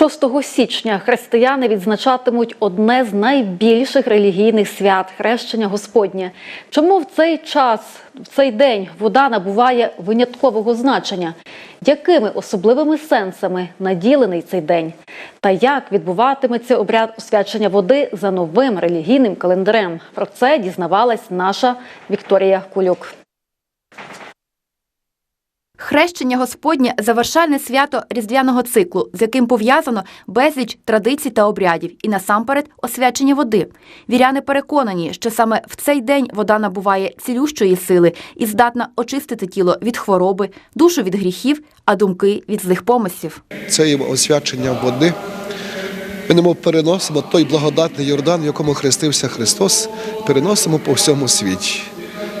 6 січня християни відзначатимуть одне з найбільших релігійних свят хрещення Господнє. Чому в цей час, в цей день вода набуває виняткового значення? Якими особливими сенсами наділений цей день? Та як відбуватиметься обряд освячення води за новим релігійним календарем? Про це дізнавалась наша Вікторія Кулюк. Хрещення Господнє завершальне свято різдвяного циклу, з яким пов'язано безліч традицій та обрядів, і насамперед освячення води. Віряни переконані, що саме в цей день вода набуває цілющої сили і здатна очистити тіло від хвороби, душу від гріхів, а думки від злих помислів. це освячення води. Ми немов переносимо той благодатний Йордан, в якому хрестився Христос, переносимо по всьому світі.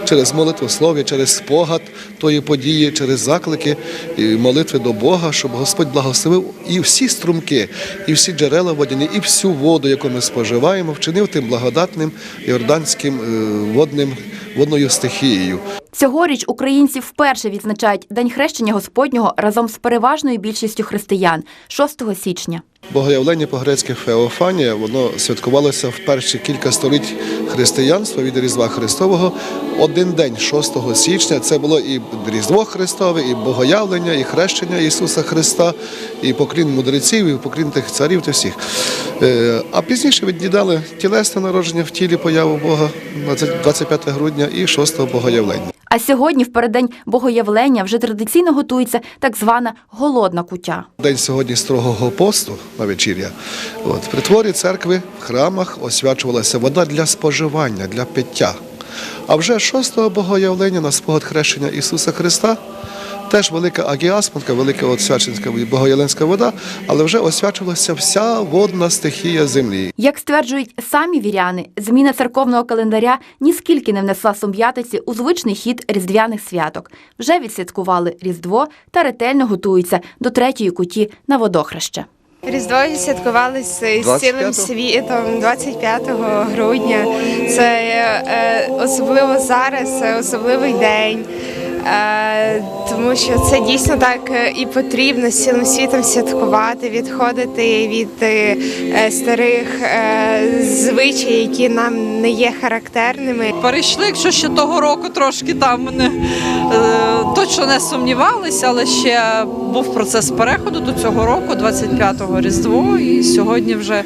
Через молитвослов'я, через спогад тої події, через заклики і молитви до Бога, щоб Господь благословив і всі струмки, і всі джерела водяні, і всю воду, яку ми споживаємо, вчинив тим благодатним йорданським е, водним, водною стихією. Цьогоріч українці вперше відзначають День хрещення Господнього разом з переважною більшістю християн 6 січня. Богоявлення по-грецьки Феофанія, воно святкувалося в перші кілька століть християнства від Різдва Христового. Один день, 6 січня, це було і Різдво Христове, і Богоявлення, і хрещення Ісуса Христа, і поклін мудреців, і поклін тих царів та всіх. Е, А пізніше віддідали тілесне народження в тілі появу Бога 25 грудня і 6 Богоявлення. А сьогодні, в переддень Богоявлення, вже традиційно готується так звана голодна куття. День сьогодні строгого посту на вечір'я. От, при творі церкви в храмах освячувалася вода для споживання, для пиття. А вже 6 богоявлення на спогад хрещення Ісуса Христа теж велика агіасманка, велика освяченська богоявленська вода, але вже освячувалася вся водна стихія землі. Як стверджують самі віряни, зміна церковного календаря ніскільки не внесла сум'ятиці у звичний хід різдвяних святок. Вже відсвяткували Різдво та ретельно готуються до третьої куті на водохреще. Різдво святкувалося з цілим світом 25 грудня. Це е, особливо зараз, це особливий день. Е, тому що це дійсно так е, і потрібно з цілим світом святкувати, відходити від е, старих звичаїв, які нам не є характерними. перейшли, якщо ще того року трошки там не точно не сумнівалися, але ще був процес переходу до цього року, 25-го Різдво, і сьогодні вже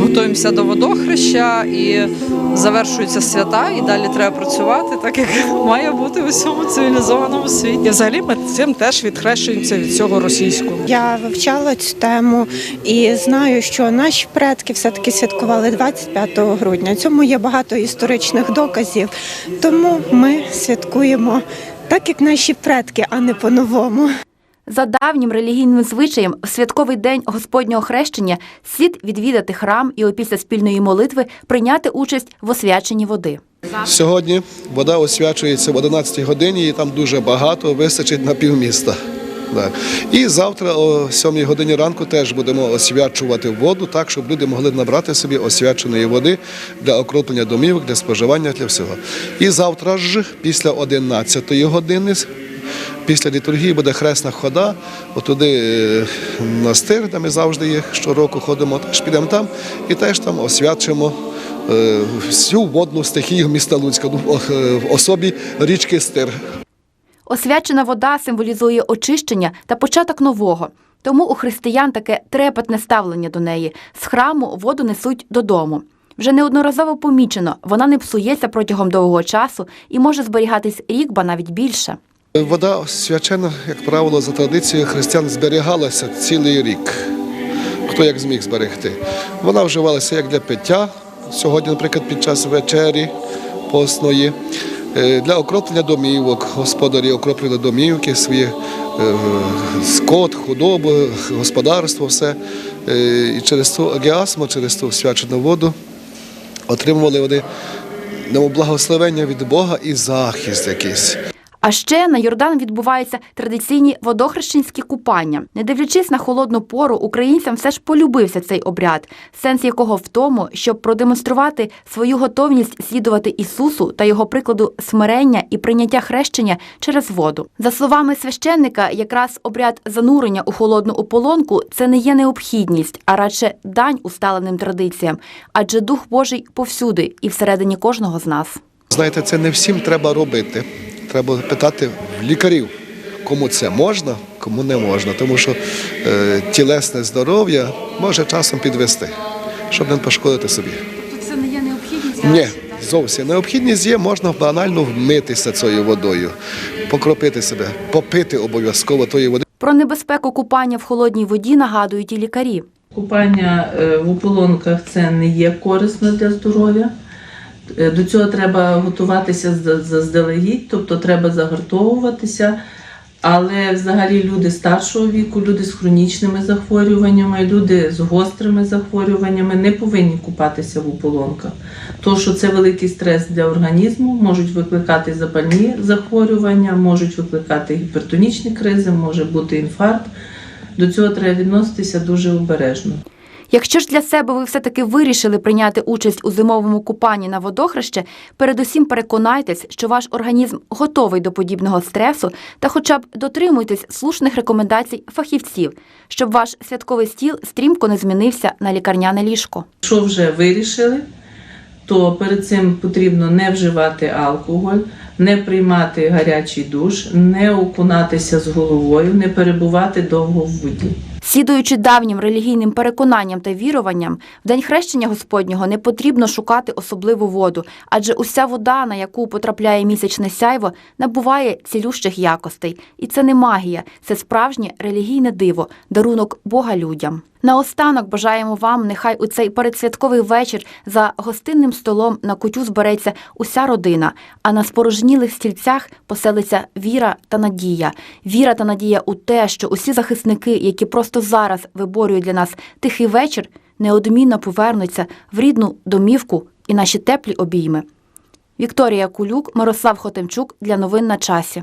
готуємося до водохреща і завершуються свята, і далі треба працювати, так як має бути в усьому цивілізованому світі. Взагалі ми цим теж відхрещуємося від цього російського. Я вивчала цю тему і знаю, що наші предки все-таки святкували 25 грудня. Цьому є багато історичних доказів. Тому ми святкуємо так, як наші предки, а не по-новому. За давнім релігійним звичаєм, в святковий день Господнього хрещення слід відвідати храм і опісля спільної молитви прийняти участь в освяченні води. Сьогодні вода освячується в 11 годині, і там дуже багато, вистачить на півміста. І завтра о 7 годині ранку теж будемо освячувати воду так, щоб люди могли набрати собі освяченої води для окроплення домівок, для споживання, для всього. І завтра ж, після 11 години, після літургії буде хресна хода, отуди е, на стир, де ми завжди є, щороку ходимо, теж підемо там і теж там освячимо е, всю водну стихію міста Луцька ну, е, в особі річки Стир. Освячена вода символізує очищення та початок нового. Тому у християн таке трепетне ставлення до неї. З храму воду несуть додому. Вже неодноразово помічено, вона не псується протягом довгого часу і може зберігатись рік, ба навіть більше. Вода свячена, як правило, за традицією християн зберігалася цілий рік. Хто як зміг зберегти. Вона вживалася як для пиття, сьогодні, наприклад, під час вечері постної, е, для окроплення домівок. Господарі окроплювали домівки, свої е, скот, худобу, господарство, все. Е, І через ту агіасму, через ту свячену воду отримували вони благословення від Бога і захист якийсь. А ще на Йордан відбуваються традиційні водохрещенські купання. Не дивлячись на холодну пору, українцям все ж полюбився цей обряд, сенс якого в тому, щоб продемонструвати свою готовність слідувати Ісусу та його прикладу смирення і прийняття хрещення через воду. За словами священника, якраз обряд занурення у холодну ополонку це не є необхідність, а радше дань усталеним традиціям, адже Дух Божий повсюди і всередині кожного з нас. Знаєте, це не всім треба робити. Треба питати в лікарів, кому це можна, кому не можна. Тому що е, тілесне здоров'я може часом підвести, щоб не пошкодити собі. Тобто це не є необхідність. Ні, зовсім необхідність є, можна банально вмитися цією водою, покропити себе, попити обов'язково тої води. Про небезпеку купання в холодній воді нагадують і лікарі. Купання е, в ополонках це не є корисно для здоров'я. Е, До цього треба готуватися заздалегідь, тобто треба загартовуватися. Але взагалі люди старшого віку, люди з хронічними захворюваннями, люди з гострими захворюваннями не повинні купатися в ополонках. Тому що це великий стрес для організму, можуть викликати запальні захворювання, можуть викликати гіпертонічні кризи, може бути інфаркт. До цього треба відноситися дуже обережно. Якщо ж для себе ви все-таки вирішили прийняти участь у зимовому купанні на водохреще, передусім переконайтесь, що ваш організм готовий до подібного стресу та хоча б дотримуйтесь слушних рекомендацій фахівців, щоб ваш святковий стіл стрімко не змінився на лікарняне ліжко. Якщо вже вирішили, то перед цим потрібно не вживати алкоголь, не приймати гарячий душ, не окунатися з головою, не перебувати довго в воді. Слідуючи давнім релігійним переконанням та віруванням, в день хрещення Господнього не потрібно шукати особливу воду, адже уся вода, на яку потрапляє місячне сяйво, набуває цілющих якостей. І це не магія, це справжнє релігійне диво, дарунок Бога людям. Наостанок бажаємо вам, нехай у цей передсвятковий вечір за гостинним столом на кутю збереться уся родина, а на спорожнілих стільцях поселиться віра та надія. Віра та надія у те, що усі захисники, які просто зараз виборюють для нас тихий вечір, неодмінно повернуться в рідну домівку і наші теплі обійми. Вікторія Кулюк, Мирослав Хотимчук для новин на часі.